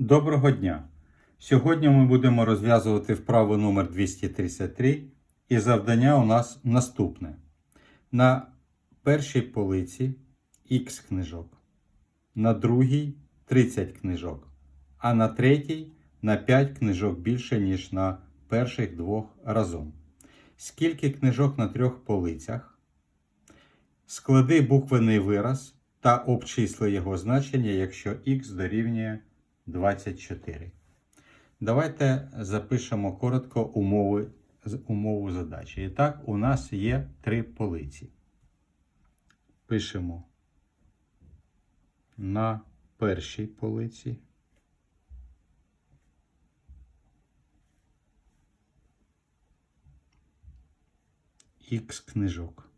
Доброго дня! Сьогодні ми будемо розв'язувати вправу номер 233 і завдання у нас наступне. На першій полиці Х книжок, на другій 30 книжок, а на третій на 5 книжок більше, ніж на перших двох разом. Скільки книжок на трьох полицях? Склади буквений вираз та обчисли його значення, якщо х дорівнює 24. Давайте запишемо коротко умови, умову задачі. І так, у нас є три полиці. Пишемо на першій полиці. Х книжок.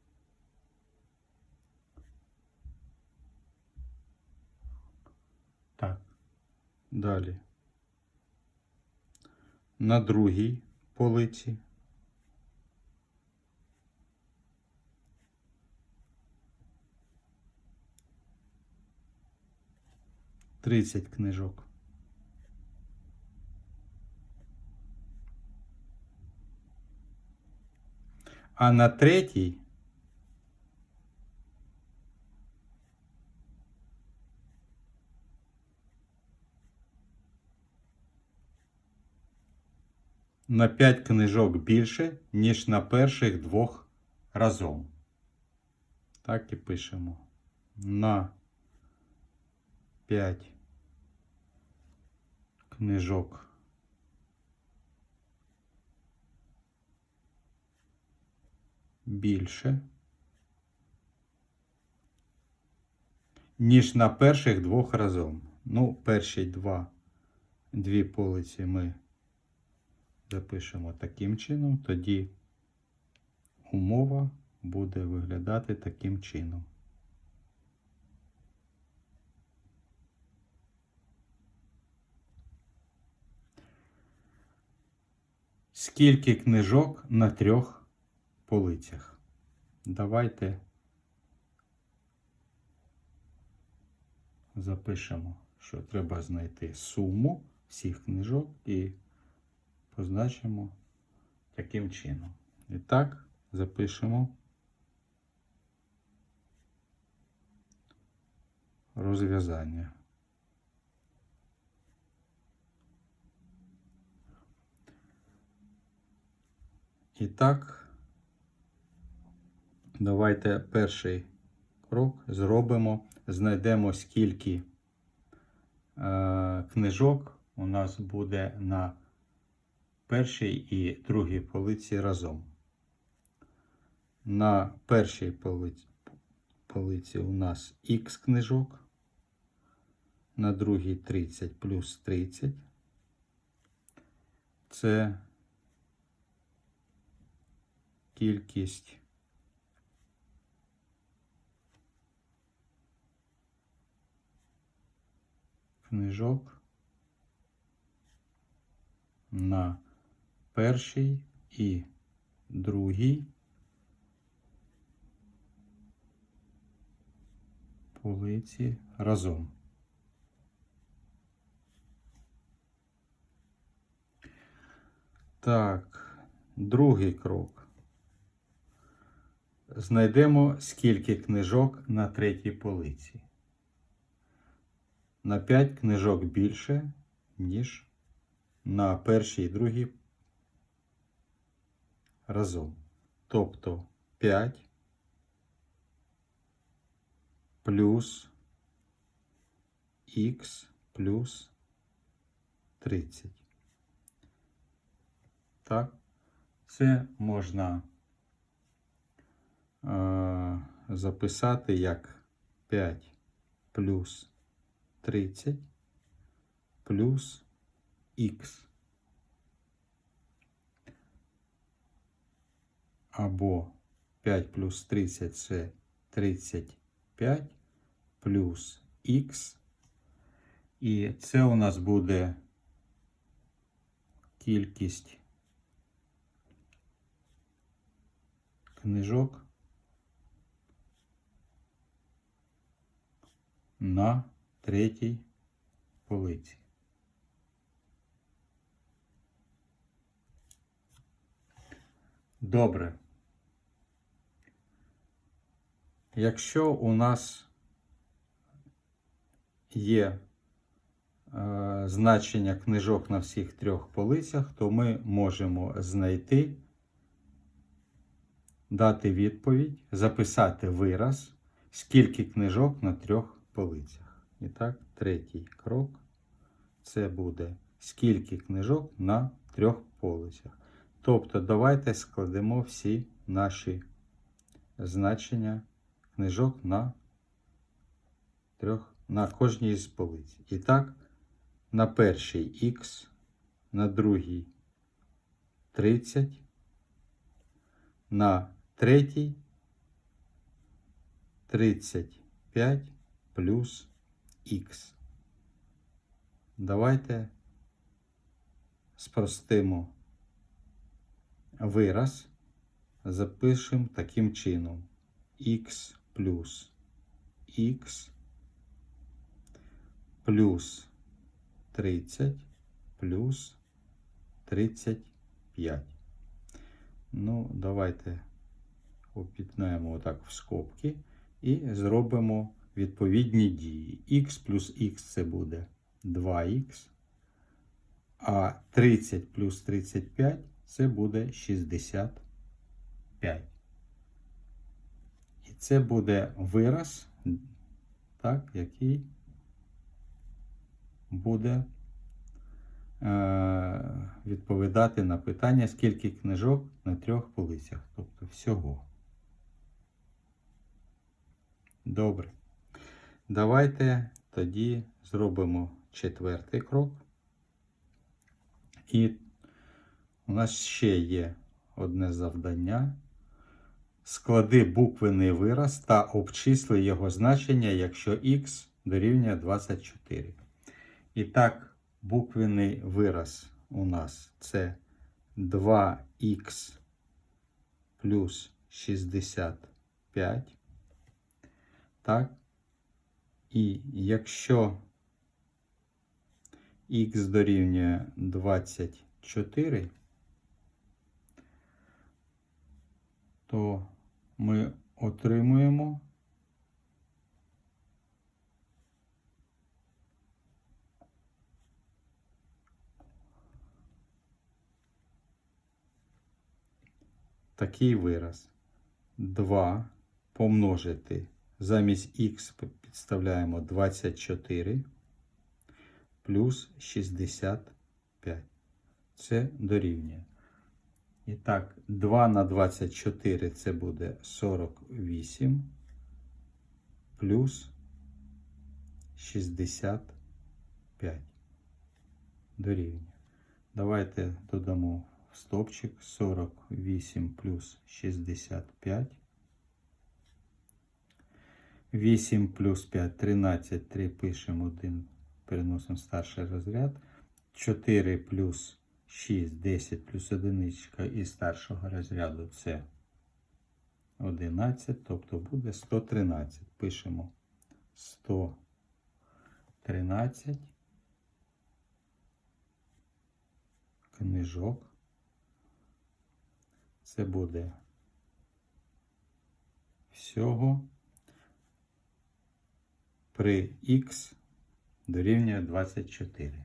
Так. Далі. На другій полиці. Тридцять книжок. А на третій на 5 книжок більше, ніж на перших двох разом. Так і пишемо. На 5 книжок. Більше, ніж на перших двох разом. Ну, перші два, дві полиці ми запишемо таким чином, тоді умова буде виглядати таким чином. Скільки книжок на трьох полицях? Давайте запишемо, що треба знайти суму всіх книжок і позначимо таким чином. І так, запишемо розв'язання. І так, давайте перший крок зробимо, знайдемо скільки е, книжок у нас буде на першій і другій полиці разом. На першій полиці, полиці у нас х книжок, на другій 30 плюс 30. Це кількість книжок на першій і другій полиці разом. Так, другий крок. Знайдемо скільки книжок на третій полиці. На 5 книжок більше, ніж на першій і другій разом. Тобто 5 плюс х плюс 30. Так, це можна е, записати як 5 плюс 30 плюс х. або 5 плюс 30 це 35 плюс х. І це у нас буде кількість книжок на третій полиці. Добре. Якщо у нас є е, значення книжок на всіх трьох полицях, то ми можемо знайти, дати відповідь, записати вираз, скільки книжок на трьох полицях. І так, третій крок це буде скільки книжок на трьох полицях. Тобто, давайте складемо всі наші значення книжок на трьох, на кожній з полиць. І так, на першій х, на другій 30, на третій 35 плюс х. Давайте спростимо вираз, запишемо таким чином х плюс х плюс 30 плюс 35. Ну, давайте об'єднаємо отак в скобки і зробимо відповідні дії. х плюс х це буде 2х, а 30 плюс 35 це буде 65. Це буде вираз, так, який буде е, відповідати на питання, скільки книжок на трьох полицях, тобто всього. Добре. Давайте тоді зробимо четвертий крок. І у нас ще є одне завдання. Склади буквений вираз та обчисли його значення, якщо х дорівнює 24. І так, буквений вираз у нас це 2х плюс 65. Так. І якщо х дорівнює 24, то ми отримуємо такий вираз. 2 помножити замість х підставляємо 24 плюс 65. Це дорівнює. І так, 2 на 24 це буде 48 плюс 65 дорівнює. Давайте додамо в стопчик 48 плюс 65. 8 плюс 5 13, 3 пишемо 1, переносимо старший розряд. 4 плюс 6, 10 плюс 1 із старшого розряду це 11, тобто буде 113. Пишемо 113 книжок. Це буде всього при х дорівнює 24.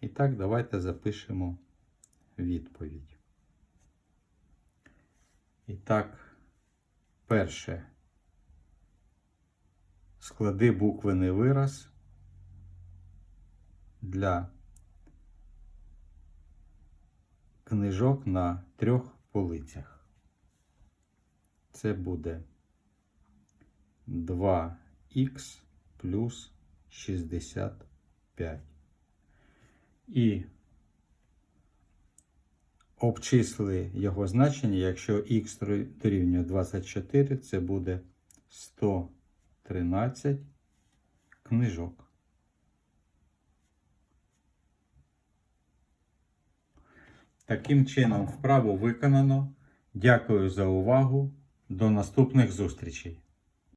І так, давайте запишемо відповідь. І так, перше. Склади буквений вираз для книжок на трьох полицях. Це буде 2х плюс 65. І обчисли його значення, якщо х дорівнює 24, це буде 113 книжок. Таким чином, вправо виконано. Дякую за увагу. До наступних зустрічей!